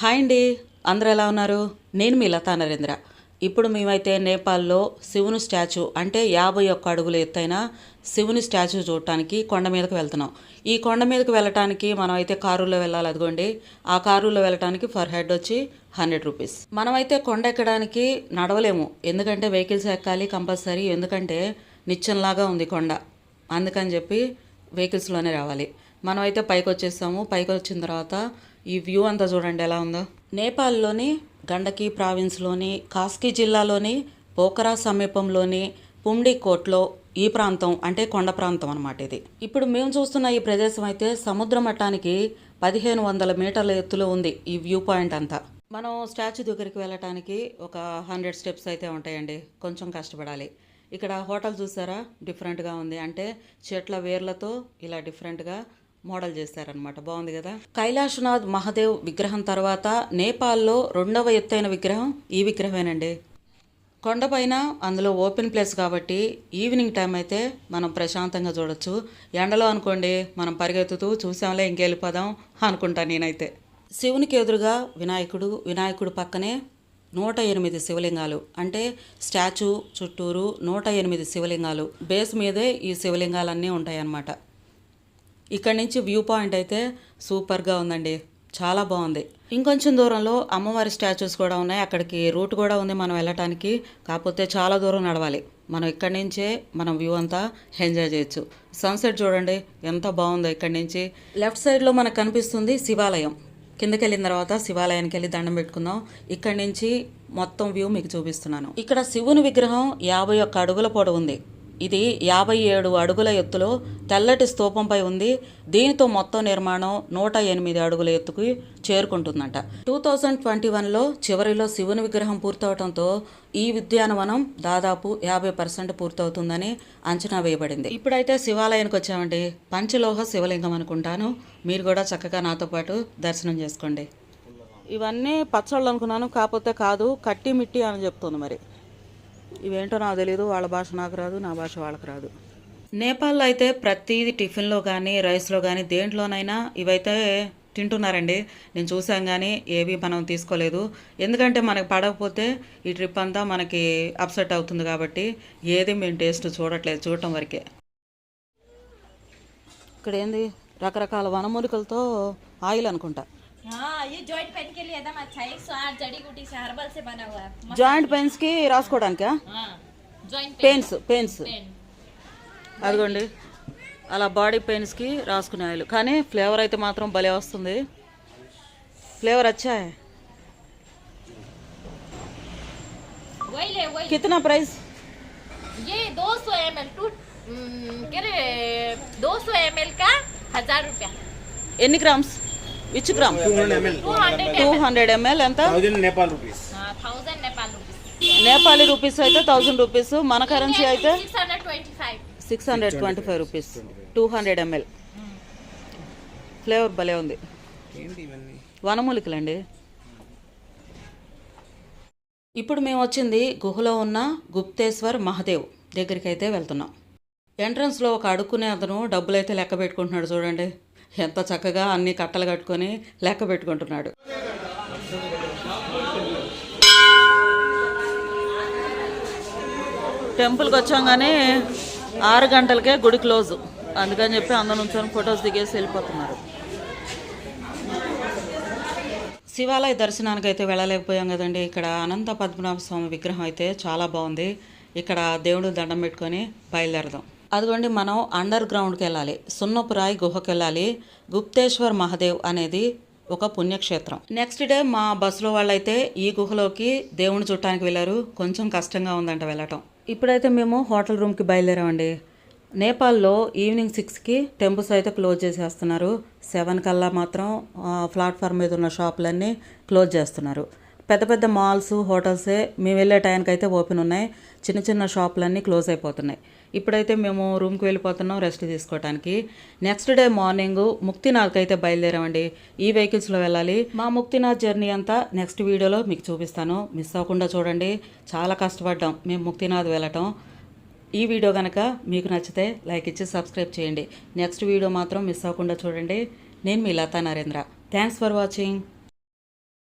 Hi అండి. అందరూ ఎలా ఉన్నారు? నేను మీ లతా నరేంద్ర. ఇప్పుడు మేమైతే నేపాల్లో శివుని స్టాచ్యూ అంటే యాభై ఒక్క అడుగుల ఎత్తైన శివుని స్టాచ్యూ చూడటానికి కొండ మీదకి వెళ్తున్నాం. ఈ కొండ మీదకి వెళ్ళటానికి మనం అయితే కారులో వెళ్ళాలి అదిగోండి. ఆ కారులో వెళ్ళటానికి ఫర్ హెడ్ వచ్చి హండ్రెడ్ రూపీస్. మనమైతే కొండ ఎక్కడానికి నడవలేము. ఎందుకంటే వెహికల్స్ ఎక్కాలి కంపల్సరీ. ఎందుకంటే నిత్యంలాగా ఉంది కొండ. అందుకని చెప్పి వెహికల్స్లోనే రావాలి. మనమైతే పైకి వచ్చేసాము. పైకి వచ్చిన తర్వాత ఈ వ్యూ అంతా చూడండి ఎలా ఉందో. నేపాల్లోని గండకి ప్రావిన్స్లోని కాస్కి జిల్లాలోని పోఖరా సమీపంలోని పుండికోట్లో ఈ ప్రాంతం అంటే కొండ ప్రాంతం అనమాట ఇది. ఇప్పుడు మేము చూస్తున్న ఈ ప్రదేశం అయితే సముద్ర మట్టానికి పదిహేను వందల మీటర్ల ఎత్తులో ఉంది ఈ వ్యూ పాయింట్ అంతా. మనం స్టాచ్యూ దగ్గరికి వెళ్ళటానికి ఒక హండ్రెడ్ స్టెప్స్ అయితే ఉంటాయండి. కొంచెం కష్టపడాలి. ఇక్కడ హోటల్ చూసారా? డిఫరెంట్గా ఉంది. అంటే చెట్ల వేర్లతో ఇలా డిఫరెంట్గా మోడల్ చేశారనమాట బాగుంది కదా? కైలాసనాథ్ మహాదేవ్ విగ్రహం తర్వాత నేపాల్లో రెండవ ఎత్తైన విగ్రహం ఈ విగ్రహమేనండి. కొండపైన అందులో ఓపెన్ ప్లేస్ కాబట్టి ఈవినింగ్ టైం అయితే మనం ప్రశాంతంగా చూడొచ్చు. ఎండలో అనుకోండి మనం పరిగెత్తుతూ చూసాంలే ఇంకెళ్ళిపోదాం అనుకుంటా నేనైతే. శివునికి ఎదురుగా వినాయకుడు వినాయకుడు పక్కనే నూట ఎనిమిది శివలింగాలు. అంటే స్టాచ్యూ చుట్టూరు నూట ఎనిమిది శివలింగాలు. బేస్ మీదే ఈ శివలింగాలన్నీ ఉంటాయన్నమాట. ఇక్కడ నుంచి వ్యూ పాయింట్ అయితే సూపర్గా ఉందండి. చాలా బాగుంది. ఇంకొంచెం దూరంలో అమ్మవారి స్టాచ్యూస్ కూడా ఉన్నాయి. అక్కడికి రూట్ కూడా ఉంది మనం వెళ్ళటానికి. కాకపోతే చాలా దూరం నడవాలి. మనం ఇక్కడి నుంచే మనం వ్యూ అంతా ఎంజాయ్ చేయొచ్చు. సన్సెట్ చూడండి. ఎంత బాగుందో ఇక్కడి నుంచి. లెఫ్ట్ సైడ్లో మనకు కనిపిస్తుంది శివాలయం. కిందకి వెళ్ళిన తర్వాత శివాలయానికి వెళ్ళి దండం పెట్టుకుందాం. ఇక్కడి నుంచి మొత్తం వ్యూ మీకు చూపిస్తున్నాను. ఇక్కడ శివుని విగ్రహం యాభై ఒక్క అడుగుల పొడవు ఉంది. ఇది యాభై ఏడు అడుగుల ఎత్తులో తెల్లటి స్తూపంపై ఉంది. దీనితో మొత్తం నిర్మాణం నూట ఎనిమిది అడుగుల ఎత్తుకు చేరుకుంటుందంట. టూ థౌజండ్ ట్వంటీ వన్లో చివరిలో శివుని విగ్రహం పూర్తవడంతో ఈ ఉద్యానవనం దాదాపు యాభై పర్సెంట్ పూర్తవుతుందని అంచనా వేయబడింది. ఇప్పుడైతే శివాలయానికి వచ్చామండి. పంచలోహ శివలింగం అనుకుంటాను. మీరు కూడా చక్కగా నాతో పాటు దర్శనం చేసుకోండి. ఇవన్నీ పచ్చళ్ళు అనుకున్నాను కాకపోతే కాదు కట్టి మిట్టి అని చెప్తుంది మరి. ఇవేంటో నాకు తెలియదు వాళ్ళ భాష నాకు రాదు నా భాష వాళ్ళకి రాదు. నేపాల్లో అయితే ప్రతిది టిఫిన్లో కానీ రైస్లో కానీ దేంట్లోనైనా ఇవైతే తింటున్నారండి. నేను చూసాం కానీ ఏవి మనం తీసుకోలేదు. ఎందుకంటే మనకి పడకపోతే ఈ ట్రిప్ అంతా మనకి అప్సెట్ అవుతుంది కాబట్టి ఏది మేము టేస్ట్ చూడట్లేదు చూడటం వరకే. ఇక్కడ ఏంది రకరకాల వనమూలికలతో ఆయిల్ అనుకుంటా. ये जॉइंट पेन के लिए एकदम अच्छा है एक सौ आठ जड़ी बूटी से हर्बल से बना हुआ है జాయింట్ పెయిన్స్కి రాసుకోవడానికా हाँ जॉइंट పెయిన్స్ పెయిన్స్ पेन అదిగోండి అలా బాడీ పెయిన్స్కి రాసుకునే ఆయిల్ కానీ ఫ్లేవర్ అయితే మాత్రం భలే వస్తుంది ఫ్లేవర్ అచ్చా है वही ले वही कितना प्राइस ये दो सौ एम एल टू क्या रे दो सौ एम एल का हजार रुपया ఎన్ని grams Which gram. Two hundred ML ఎంత? రూపీస్ నేపాలీ రూపీస్ అయితే థౌసండ్ రూపీస్ మన కరెన్సీ అయితే six hundred twenty five rupees two hundred ML flavour భలే ఉంది. వనమూలికలండి. ఇప్పుడు మేము వచ్చింది గుహలో ఉన్న గుప్తేశ్వర్ మహదేవ్ దగ్గరికి అయితే వెళ్తున్నాం ఎంట్రన్స్లో ఒక అడుక్కునే అతను డబ్బులైతే లెక్క పెట్టుకుంటున్నాడు చూడండి. ఎంత చక్కగా అన్ని కట్టలు కట్టుకొని లెక్క పెట్టుకుంటున్నాడు. టెంపుల్కి వచ్చాం కానీ ఆరు గంటలకే గుడి క్లోజ్. అందుకని చెప్పి అందరూ నుంచొని ఫొటోస్ దిగేసి వెళ్ళిపోతున్నారు. శివాలయ దర్శనానికి అయితే వెళ్ళలేకపోయాం కదండి. ఇక్కడ అనంత పద్మనాభ స్వామి విగ్రహం అయితే చాలా బాగుంది. ఇక్కడ దేవుడు దండం పెట్టుకొని బయలుదేరదాం. అదిగోండి మనం అండర్ గ్రౌండ్కి వెళ్ళాలి సున్నపురాయి గుహకి వెళ్ళాలి గుప్తేశ్వర్ మహాదేవ్ అనేది ఒక పుణ్యక్షేత్రం. నెక్స్ట్ డే మా బస్సులో వాళ్ళైతే ఈ గుహలోకి దేవుని చుట్టానికి వెళ్ళారు. కొంచెం కష్టంగా ఉందంట వెళ్ళటం. ఇప్పుడైతే మేము హోటల్ రూమ్కి బయలుదేరామండి. నేపాల్లో ఈవినింగ్ సిక్స్కి టెంపుల్స్ అయితే క్లోజ్ చేసేస్తున్నారు. సెవెన్ కల్లా మాత్రం ప్లాట్ఫామ్ మీద ఉన్న షాపులన్నీ క్లోజ్ చేస్తున్నారు. పెద్ద పెద్ద మాల్స్ హోటల్సే మేము వెళ్ళే టైంకి అయితే ఓపెన్ ఉన్నాయి. చిన్న చిన్న షాపులన్నీ క్లోజ్ అయిపోతున్నాయి. ఇప్పుడైతే మేము రూమ్కి వెళ్ళిపోతున్నాం రెస్ట్ తీసుకోవడానికి నెక్స్ట్ డే మార్నింగ్ ముక్తినాథ్కి అయితే బయలుదేరామండి. ఈ వెహికల్స్లో వెళ్ళాలి. మా ముక్తినాథ్ జర్నీ అంతా నెక్స్ట్ వీడియోలో మీకు చూపిస్తాను. మిస్ అవ్వకుండా చూడండి. చాలా కష్టపడ్డాం మేము ముక్తినాథ్ వెళ్ళటం. ఈ వీడియో కనుక మీకు నచ్చితే లైక్ ఇచ్చి సబ్స్క్రైబ్ చేయండి. నెక్స్ట్ వీడియో మాత్రం మిస్ అవ్వకుండా చూడండి. నేను మీ Latha Narendra. Thanks for watching.